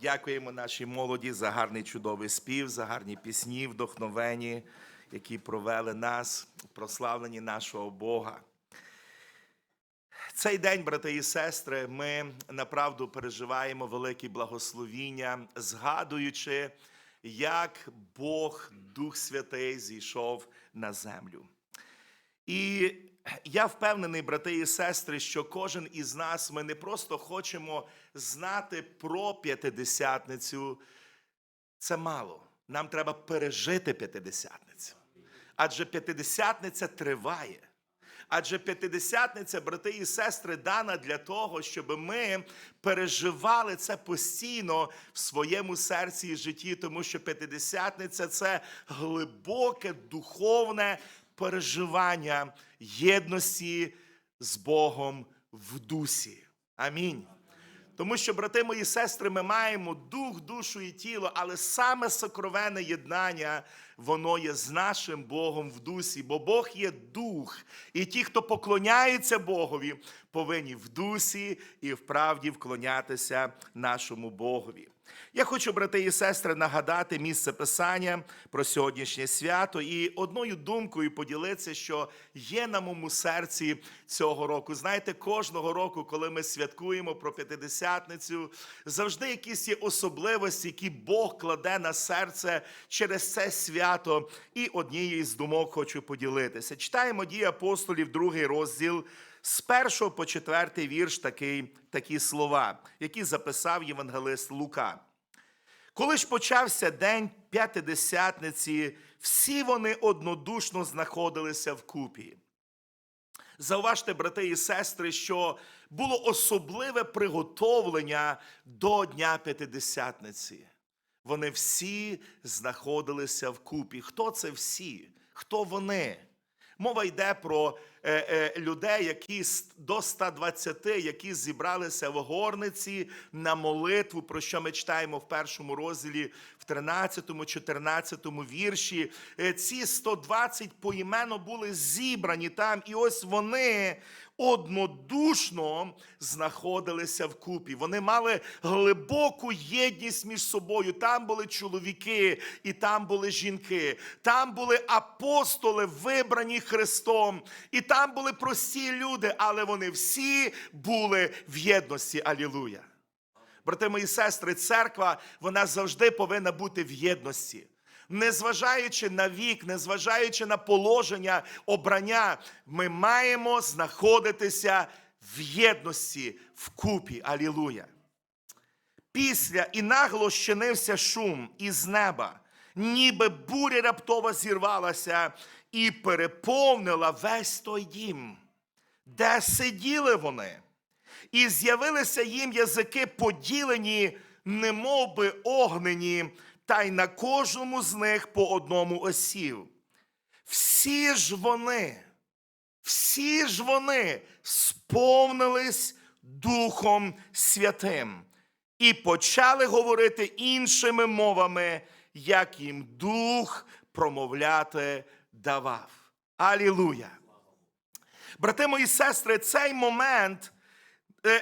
Дякуємо нашій молоді за гарний чудовий спів, за гарні пісні, вдохновені, які провели нас, в прославленні нашого Бога. Цей день, брати і сестри, ми направду переживаємо великі благословіння, згадуючи, як Бог, Дух Святий, зійшов на землю. І я впевнений, брати і сестри, що кожен із нас ми не просто хочемо знати про п'ятидесятницю. Це мало. Нам треба пережити п'ятидесятницю. Адже п'ятидесятниця триває. Адже п'ятидесятниця, брати і сестри, дана для того, щоб ми переживали це постійно в своєму серці і житті, тому що п'ятидесятниця це глибоке духовне переживання єдності з Богом в дусі. Амінь. Тому що, брати мої сестри, ми маємо дух, душу і тіло, але саме сокровенне єднання, воно є з нашим Богом в дусі, бо Бог є дух, і ті, хто поклоняються Богові, повинні в дусі і в правді вклонятися нашому Богові. Я хочу, брати і сестри, нагадати місце писання про сьогоднішнє свято і одною думкою поділитися, що є на моєму серці цього року. Знаєте, кожного року, коли ми святкуємо про п'ятидесятницю, завжди якісь є особливості, які Бог кладе на серце через це свято. І однією з думок хочу поділитися. Читаємо дії апостолів, другий розділ. З першого по четвертий вірш такий, такі слова, які записав євангелист Лука. Коли ж почався день п'ятидесятниці, всі вони однодушно знаходилися вкупі. Зауважте, брати і сестри, що було особливе приготовлення до Дня П'ятидесятниці. Вони всі знаходилися вкупі. Хто це всі? Хто вони? Мова йде про е, е, людей, які до 120, які зібралися в горниці на молитву, про що ми читаємо в першому розділі, 13, 14 вірші. Е, ці 120 поіменно були зібрані там, і ось вони однодушно знаходилися вкупі. Вони мали глибоку єдність між собою. Там були чоловіки, і там були жінки, там були апостоли, вибрані Христом, і там були прості люди, але вони всі були в єдності. Алілуя. Брати мої сестри, церква вона завжди повинна бути в єдності. Незважаючи на вік, незважаючи на положення, обрання, ми маємо знаходитися в єдності, в купі. Алілуя. Після і нагло щинився шум із неба, ніби буря раптово зірвалася і переповнила весь той дім, де сиділи вони. І з'явилися їм язики поділені, немовби огнені, та й на кожному з них по одному осів. Всі ж вони, всі ж вони сповнились Духом Святим і почали говорити іншими мовами, як їм Дух промовляти давав. Алілуя! Брати мої сестри, цей момент,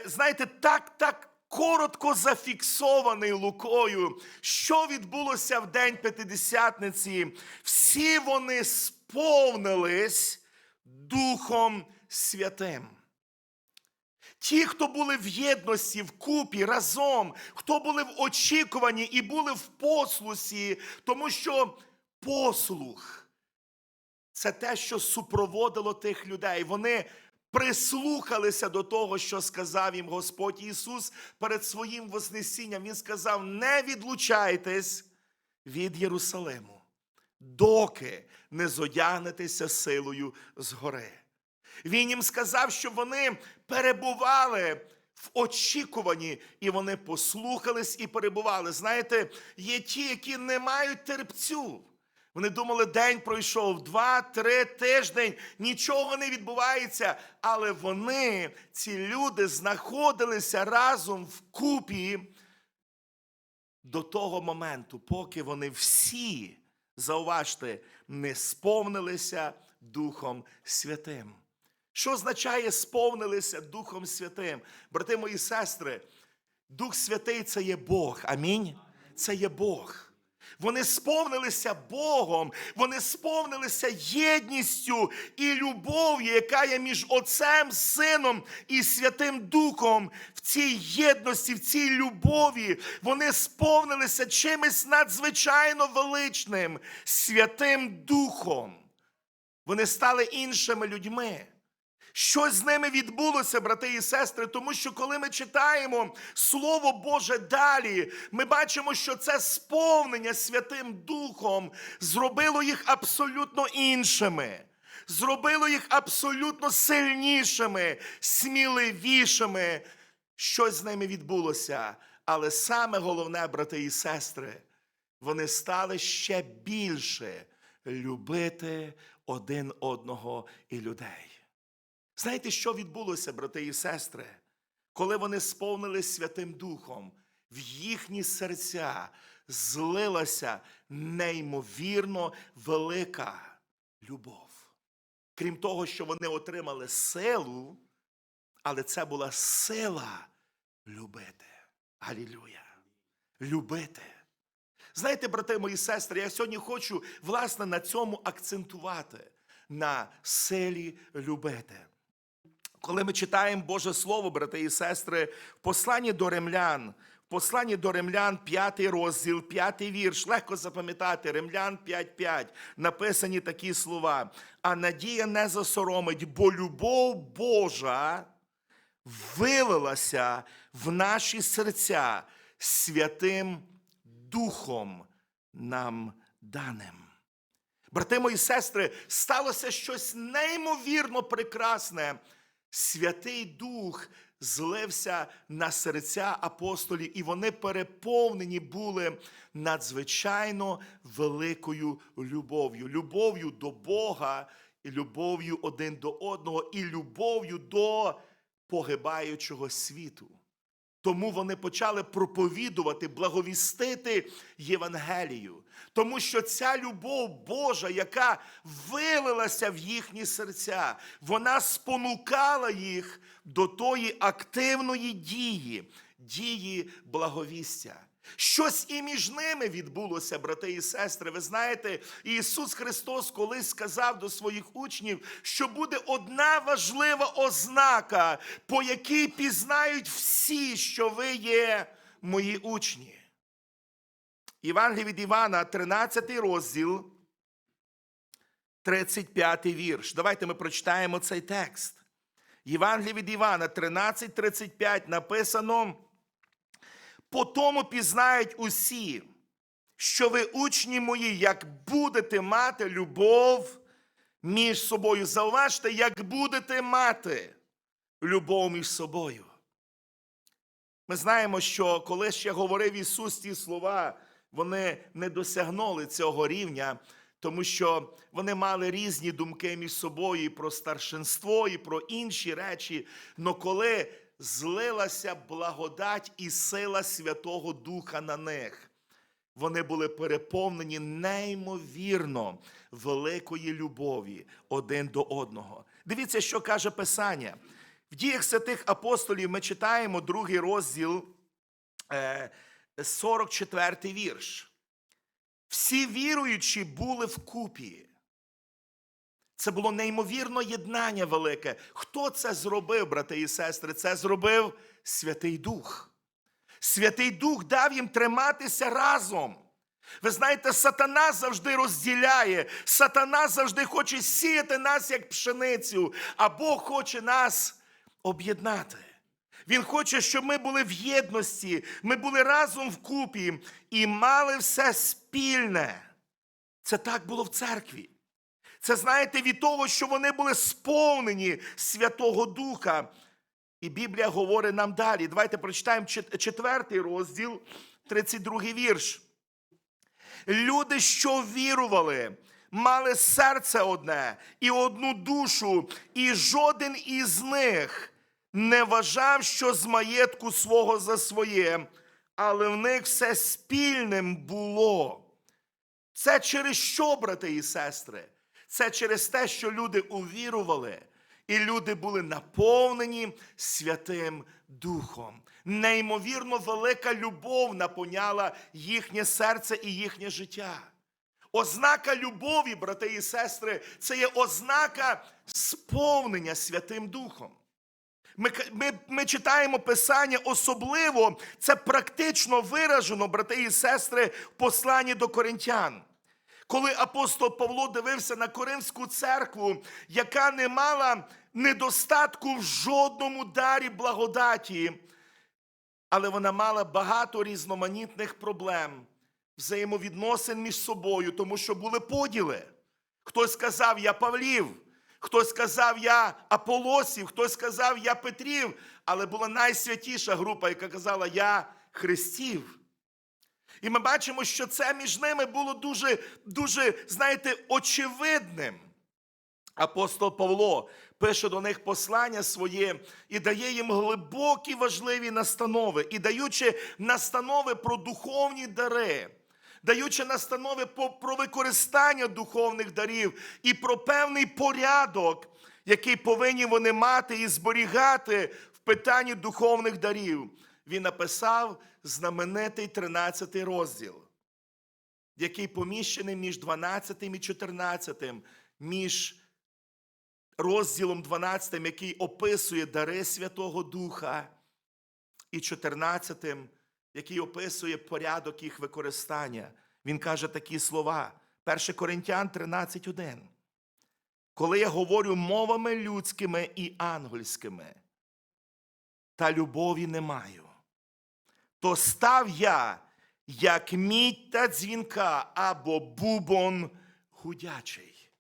знаєте, так, так коротко зафіксований Лукою, що відбулося в день П'ятидесятниці. Всі вони сповнились Духом Святим. Ті, хто були в єдності, в купі, разом, хто були в очікуванні і були в послусі, тому що послух це те, що супроводило тих людей. Вони прислухалися до того, що сказав їм Господь Ісус перед своїм Вознесінням. Він сказав: не відлучайтесь від Єрусалиму, доки не зодягнетеся силою згори. Він їм сказав, що вони перебували в очікуванні, і вони послухались і перебували. Знаєте, є ті, які не мають терпцю. Вони думали, день пройшов, два-три тиждень, нічого не відбувається. Але вони, ці люди, знаходилися разом вкупі до того моменту, поки вони всі, зауважте, не сповнилися Духом Святим. Що означає сповнилися Духом Святим? Брати мої сестри, Дух Святий це є Бог. Амінь. Це є Бог. Вони сповнилися Богом, вони сповнилися єдністю і любов'ю, яка є між Отцем, Сином і Святим Духом. В цій єдності, в цій любові вони сповнилися чимось надзвичайно величним, Святим Духом. Вони стали іншими людьми. Щось з ними відбулося, брати і сестри, тому що коли ми читаємо Слово Боже далі, ми бачимо, що це сповнення Святим Духом зробило їх абсолютно іншими, зробило їх абсолютно сильнішими, сміливішими. Щось з ними відбулося. Але саме головне, брати і сестри, вони стали ще більше любити один одного і людей. Знаєте, що відбулося, брати і сестри? Коли вони сповнились Святим Духом, в їхні серця злилася неймовірно велика любов. Крім того, що вони отримали силу, але це була сила любити. Алілюя. Любити. Знаєте, брати мої сестри, я сьогодні хочу власне на цьому акцентувати на силі любити. Коли ми читаємо Боже Слово, брати і сестри, в посланні до римлян, в посланні до римлян, 5 розділ, 5 вірш, легко запам'ятати, римлян 5.5, написані такі слова. А надія не засоромить, бо любов Божа вилилася в наші серця святим Духом нам даним. Брати мої сестри, сталося щось неймовірно прекрасне. Святий Дух злився на серця апостолів, і вони переповнені були надзвичайно великою любов'ю. Любов'ю до Бога, і любов'ю один до одного, і любов'ю до погибаючого світу. Тому вони почали проповідувати, благовістити Євангелію. Тому що ця любов Божа, яка вилилася в їхні серця, вона спонукала їх до тої активної дії, дії благовістя. Щось і між ними відбулося, брати і сестри. Ви знаєте, Ісус Христос колись сказав до своїх учнів, що буде одна важлива ознака, по якій пізнають всі, що ви є мої учні. Євангелій від Івана, 13 розділ, 35 вірш. Давайте ми прочитаємо цей текст. Євангелій від Івана, 13.35 написано. По тому пізнають усі, що ви учні мої, як будете мати любов між собою. Зауважте, як будете мати любов між собою. Ми знаємо, що коли ще говорив Ісус ті слова, вони не досягнули цього рівня, тому що вони мали різні думки між собою і про старшинство, і про інші речі. Но коли злилася благодать і сила Святого Духа на них, вони були переповнені неймовірно великої любові один до одного. Дивіться, що каже Писання. В діях святих апостолів ми читаємо другий розділ, е, 44 вірш. Всі віруючі були вкупі. Це було неймовірно єднання велике. Хто це зробив, брати і сестри? Це зробив Святий Дух. Святий Дух дав їм триматися разом. Ви знаєте, сатана завжди розділяє, сатана завжди хоче сіяти нас як пшеницю, а Бог хоче нас об'єднати. Він хоче, щоб ми були в єдності, ми були разом вкупі і мали все спільне. Це так було в церкві. Це знаєте від того, що вони були сповнені Святого Духа. І Біблія говорить нам далі. Давайте прочитаємо четвертий розділ, 32 вірш. Люди, що вірували, мали серце одне і одну душу, і жоден із них не вважав, що з маєтку свого за своє, але в них все спільним було. Це через що, брати і сестри? Це через те, що люди увірували, і люди були наповнені Святим Духом. неймовірно велика любов наповняла їхнє серце і їхнє життя. Ознака любові, брати і сестри, це є ознака сповнення Святим Духом. Ми, ми, ми читаємо Писання особливо, це практично виражено, брати і сестри, в посланні до коринтян. Коли апостол Павло дивився на Коринфську церкву, яка не мала недостатку в жодному дарі благодаті, але вона мала багато різноманітних проблем, взаємовідносин між собою, тому що були поділи. Хтось сказав, я Павлів, хтось сказав, я Аполосів, хтось сказав, я Петрів, але була найсвятіша група, яка казала, я Христів. І ми бачимо, що це між ними було дуже, дуже, знаєте, очевидним. Апостол Павло пише до них послання своє і дає їм глибокі важливі настанови, і даючи настанови про духовні дари, даючи настанови про використання духовних дарів і про певний порядок, який повинні вони мати і зберігати в питанні духовних дарів, він написав знаменитий 13 розділ який поміщений між 12 і 14, між розділом 12, який описує дари Святого Духа, і 14, який описує порядок їх використання. Він каже такі слова. 1 Коринтян 13.1. Коли я говорю мовами людськими і ангельськими, та любові не маю, то став я, як мідь та дзвінка або бубон гудячий.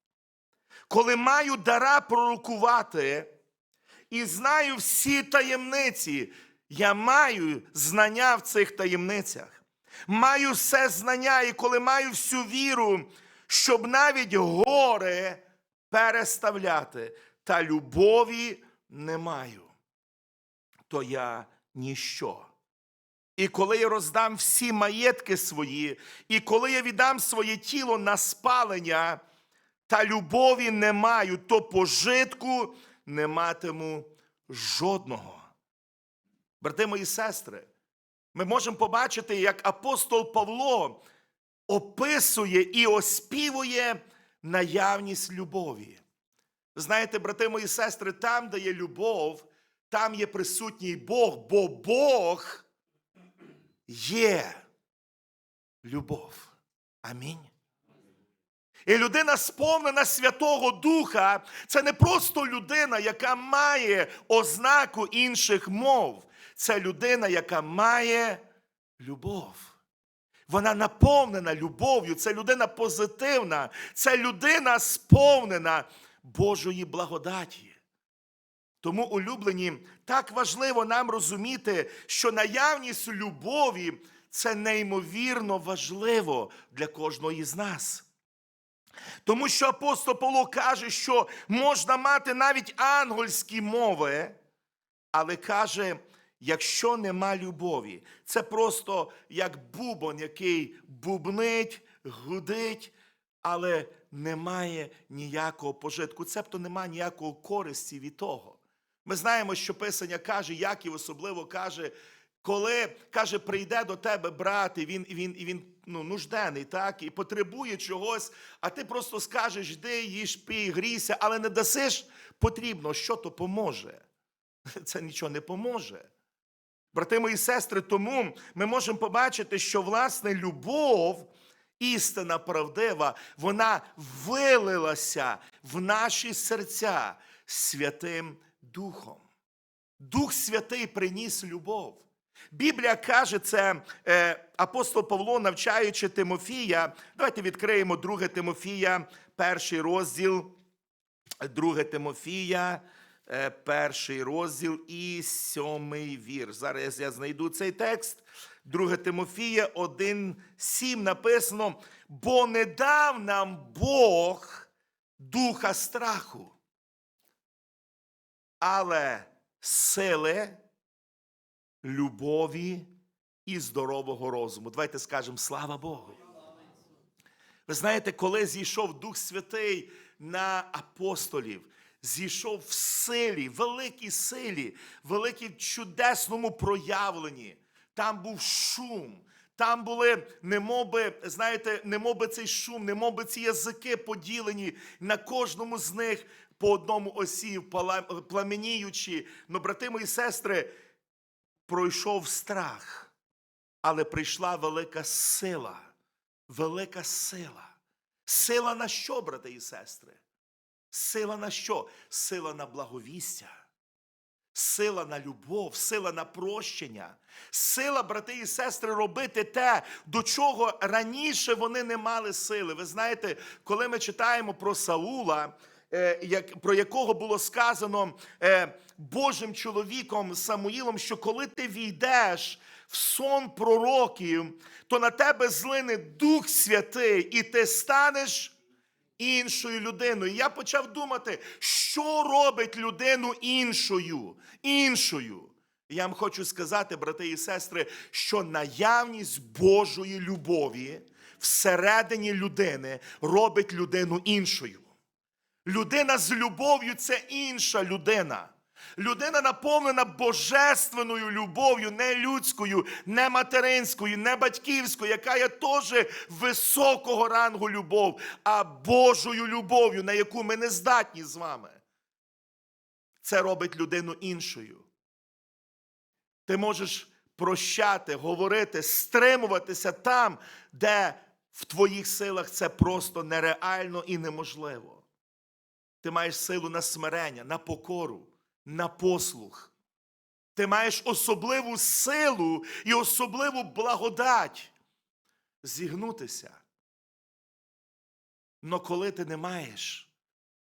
Коли маю дара пророкувати і знаю всі таємниці, я маю знання в цих таємницях. Маю все знання, і коли маю всю віру, щоб навіть гори переставляти, та любові не маю, то я ніщо. І коли я роздам всі маєтки свої, і коли я віддам своє тіло на спалення, та любові не маю, то пожитку не матиму жодного. Брати мої сестри, ми можемо побачити, як апостол Павло описує і оспівує наявність любові. Знаєте, брати мої сестри, там, де є любов, там є присутній Бог, бо Бог є любов. Амінь. І людина, сповнена Святого Духа, це не просто людина, яка має ознаку інших мов. Це людина, яка має любов. Вона наповнена любов'ю, це людина позитивна, це людина сповнена Божої благодаті. Тому, улюблені, так важливо нам розуміти, що наявність любові це неймовірно важливо для кожної з нас. Тому що апостол Павло каже, що можна мати навіть ангельські мови, але каже, якщо нема любові, це просто як бубон, який бубнить, гудить, але немає ніякого пожитку. Цебто немає ніякого користі від того. Ми знаємо, що Писання каже, Яків особливо каже, коли каже, прийде до тебе брат, і він, і він, і він ну, нужденний, так, і потребує чогось, а ти просто скажеш, йди, їж, пій, грійся, але не дасиш потрібно, що то поможе. Це нічого не поможе. Брати мої сестри, тому ми можемо побачити, що власне любов, істина правдива, вона вилилася в наші серця Святим Духом. Дух Святий приніс любов. Біблія каже це е, апостол Павло, навчаючи Тимофія. Давайте відкриємо 2 Тимофія, перший розділ, 2 Тимофія, е, перший розділ і сьомий вір. Зараз я знайду цей текст. 2 Тимофія 1,7 написано: бо не дав нам Бог духа страху, але сили, любові і здорового розуму. Давайте скажемо слава Богу. Ви знаєте, коли зійшов Дух Святий на апостолів, зійшов в силі, великій силі, великій чудесному проявленні. Там був шум. Там були, немоби, знаєте, немоби цей шум, немоби ці язики поділені на кожному з них по одному осів, пламеніючи. Ну, брати мої сестри, пройшов страх, але прийшла велика сила. Велика сила. Сила на що, брати і сестри? Сила на що? Сила на благовістя. Сила на любов, сила на прощення, сила, брати і сестри, робити те, до чого раніше вони не мали сили. Ви знаєте, коли ми читаємо про Саула, про якого було сказано е, Божим чоловіком Самуїлом, що коли ти війдеш в сон пророків, то на тебе злине Дух Святий, і ти станеш іншою людиною. І Я почав думати, що робить людину іншою. Іншою. Я вам хочу сказати, брати і сестри, що наявність Божої любові всередині людини робить людину іншою. Людина з любов'ю це інша людина. Людина наповнена божественною любов'ю, не людською, не материнською, не батьківською, яка є теж високого рангу любов, а Божою любов'ю, на яку ми не здатні з вами. Це робить людину іншою. Ти можеш прощати, говорити, стримуватися там, де в твоїх силах це просто нереально і неможливо. Ти маєш силу на смирення, на покору, на послух. Ти маєш особливу силу і особливу благодать зігнутися. Но коли ти не маєш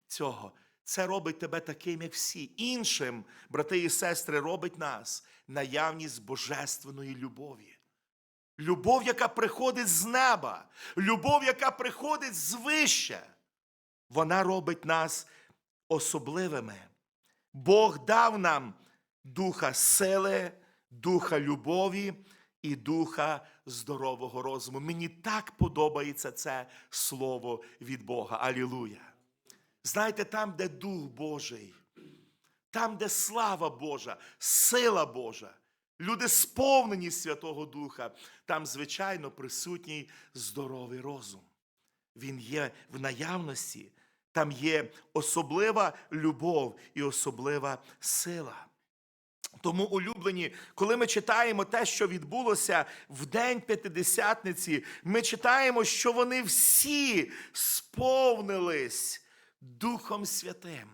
цього, це робить тебе таким, як всі. Іншим, брати і сестри, робить нас наявність божественної любові. Любов, яка приходить з неба, любов, яка приходить звище, вона робить нас особливими. Бог дав нам духа сили, духа любові і духа здорового розуму. Мені так подобається це слово від Бога. Алілуя. Знаєте, там, де Дух Божий, там, де слава Божа, сила Божа, люди сповнені Святого Духа, там, звичайно, присутній здоровий розум. Він є в наявності, там є особлива любов і особлива сила. Тому, улюблені, коли ми читаємо те, що відбулося в день П'ятидесятниці, ми читаємо, що вони всі сповнились Духом Святим.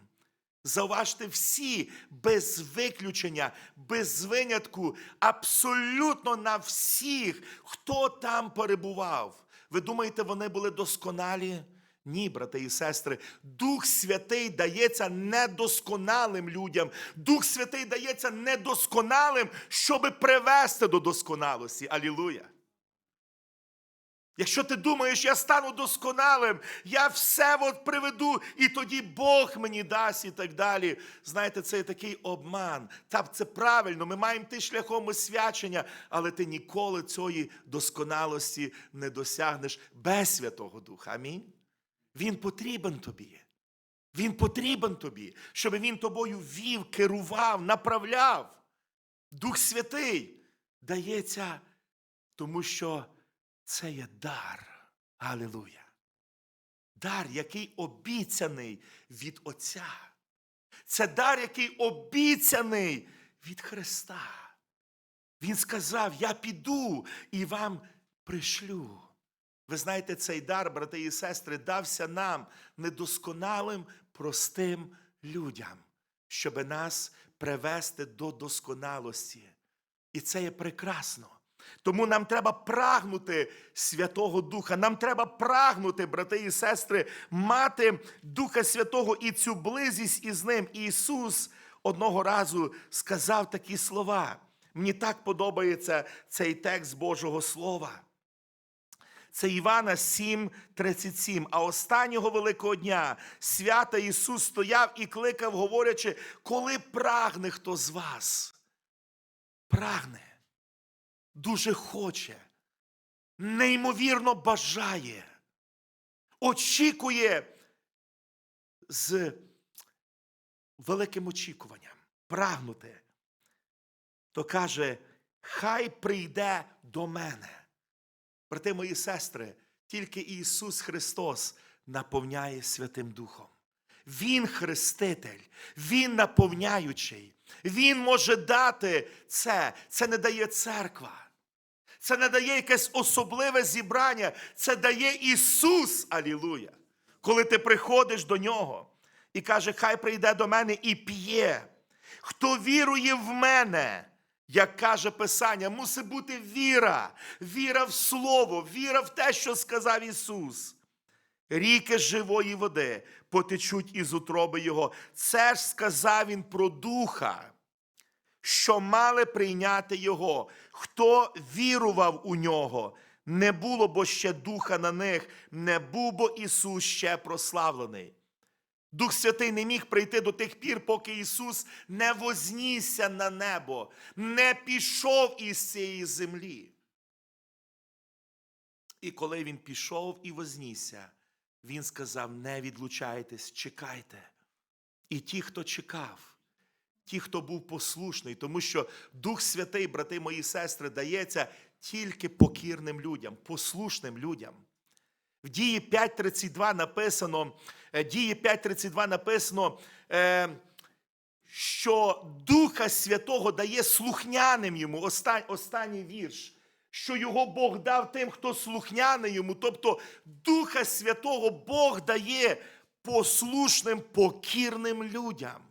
Зауважте, всі без виключення, без винятку, абсолютно на всіх, хто там перебував. Ви думаєте, вони були досконалі? Ні, брати і сестри, Дух Святий дається недосконалим людям. Дух Святий дається недосконалим, щоб привести до досконалості. Алілуя. Якщо ти думаєш, я стану досконалим, я все от приведу, і тоді Бог мені дасть і так далі. Знаєте, це такий обман. Так, це правильно, ми маємо йти шляхом освячення, але ти ніколи цієї досконалості не досягнеш без Святого Духа. Амінь. Він потрібен тобі. Він потрібен тобі, щоб він тобою вів, керував, направляв. Дух Святий дається, тому що це є дар. Алілуя. Дар, який обіцяний від Отця. Це дар, який обіцяний від Христа. Він сказав: Я піду і вам пришлю. Ви знаєте, цей дар, брати і сестри, дався нам недосконалим, простим людям, щоб нас привести до досконалості. І це є прекрасно. Тому нам треба прагнути Святого Духа. Нам треба прагнути, брати і сестри, мати Духа Святого і цю близість із ним. І Ісус одного разу сказав такі слова. Мені так подобається цей текст Божого Слова. Це Івана 7:37. А останнього великого дня свята Ісус стояв і кликав, говорячи, коли прагне хто з вас. Прагне, дуже хоче, неймовірно бажає, очікує з великим очікуванням, прагнути, то каже, хай прийде до мене. Брати мої сестри, тільки Ісус Христос наповняє Святим Духом. Він хреститель, Він наповняючий. Він може дати це. Це не дає церква. Це не дає якесь особливе зібрання. Це дає Ісус. Алілуя. Коли ти приходиш до Нього і каже, хай прийде до мене і п'є. Хто вірує в мене, як каже Писання, мусить бути віра, віра в Слово, віра в те, що сказав Ісус. Ріки живої води потечуть із утроби Його. Це ж сказав Він про Духа, що мали прийняти Його. Хто вірував у нього, не було бо ще духа на них, не був бо Ісус ще прославлений. Дух Святий не міг прийти до тих пір, поки Ісус не вознісся на небо, не пішов із цієї землі. І коли він пішов і вознісся, він сказав: не відлучайтесь, чекайте. І ті, хто чекав, ті, хто був послушний, тому що Дух Святий, брати мої сестри, дається тільки покірним людям, послушним людям. В дії 5.32 написано, е, дії 5.32 написано, е, що Духа Святого дає слухняним йому. Останній вірш. Що його Бог дав тим, хто слухняний йому. Тобто Духа Святого Бог дає послушним, покірним людям,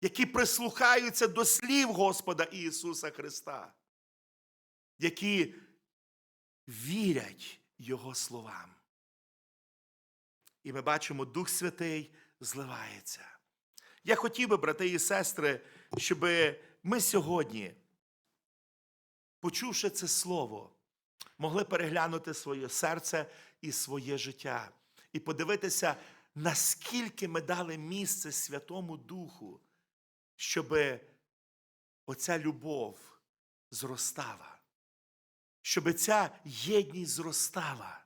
які прислухаються до слів Господа Ісуса Христа, які вірять Його словам. І ми бачимо, Дух Святий зливається. Я хотів би, брати і сестри, щоб ми сьогодні, почувши це слово, могли переглянути своє серце і своє життя, і подивитися, наскільки ми дали місце Святому Духу, щоб оця любов зростала, щоб ця єдність зростала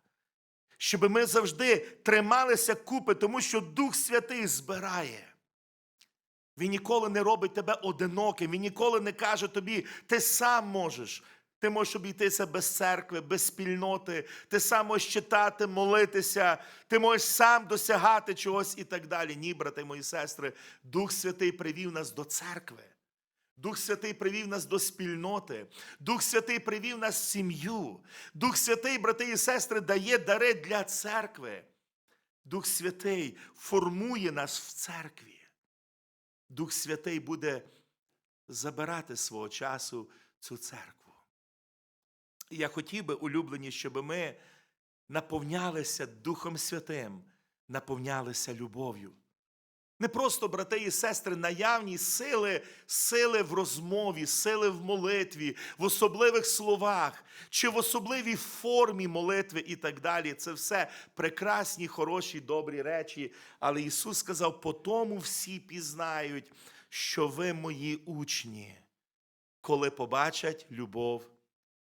щоб ми завжди трималися купи, тому що Дух Святий збирає. Він ніколи не робить тебе одиноким, він ніколи не каже тобі, ти сам можеш. Ти можеш обійтися без церкви, без спільноти, ти сам можеш читати, молитися, ти можеш сам досягати чогось і так далі. Ні, брати мої сестри, Дух Святий привів нас до церкви. Дух Святий привів нас до спільноти, Дух Святий привів нас в сім'ю. Дух Святий, брати і сестри, дає дари для церкви. Дух Святий формує нас в церкві. Дух Святий буде забирати свого часу цю церкву. Я хотів би, улюблені, щоб ми наповнялися Духом Святим, наповнялися любов'ю. Не просто, брати і сестри, наявні сили, сили в розмові, сили в молитві, в особливих словах, чи в особливій формі молитви і так далі. Це все прекрасні, хороші, добрі речі. Але Ісус сказав: по тому всі пізнають, що ви мої учні, коли побачать любов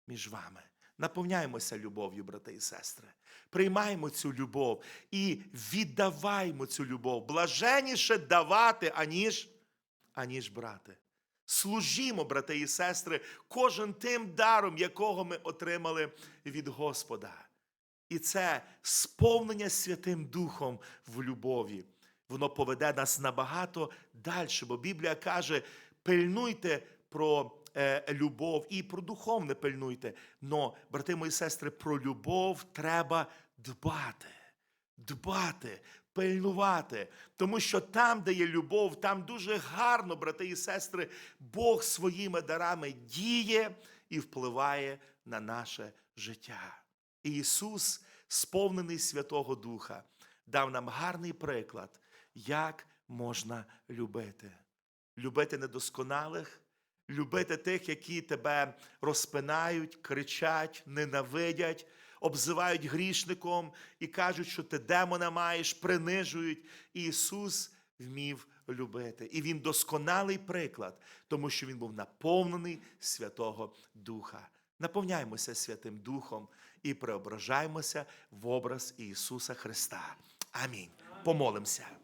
між вами. Наповняємося любов'ю, брати і сестри. Приймаємо цю любов і віддаваймо цю любов. Блаженіше давати, аніж, аніж брати. Служімо, брати і сестри, кожен тим даром, якого ми отримали від Господа. І це сповнення Святим Духом в любові. Воно поведе нас набагато далі, бо Біблія каже: пильнуйте про е, любов і про духовне пильнуйте. Но, брати мої сестри, про любов треба дбати, дбати, пильнувати. Тому що там, де є любов, там дуже гарно, брати і сестри, Бог своїми дарами діє і впливає на наше життя. І Ісус, сповнений Святого Духа, дав нам гарний приклад, як можна любити. Любити недосконалих, любити тих, які тебе розпинають, кричать, ненавидять, обзивають грішником і кажуть, що ти демона маєш, принижують. І Ісус вмів любити. І Він досконалий приклад, тому що Він був наповнений Святого Духа. Наповняємося Святим Духом і преображаємося в образ Ісуса Христа. Амінь. Помолимося.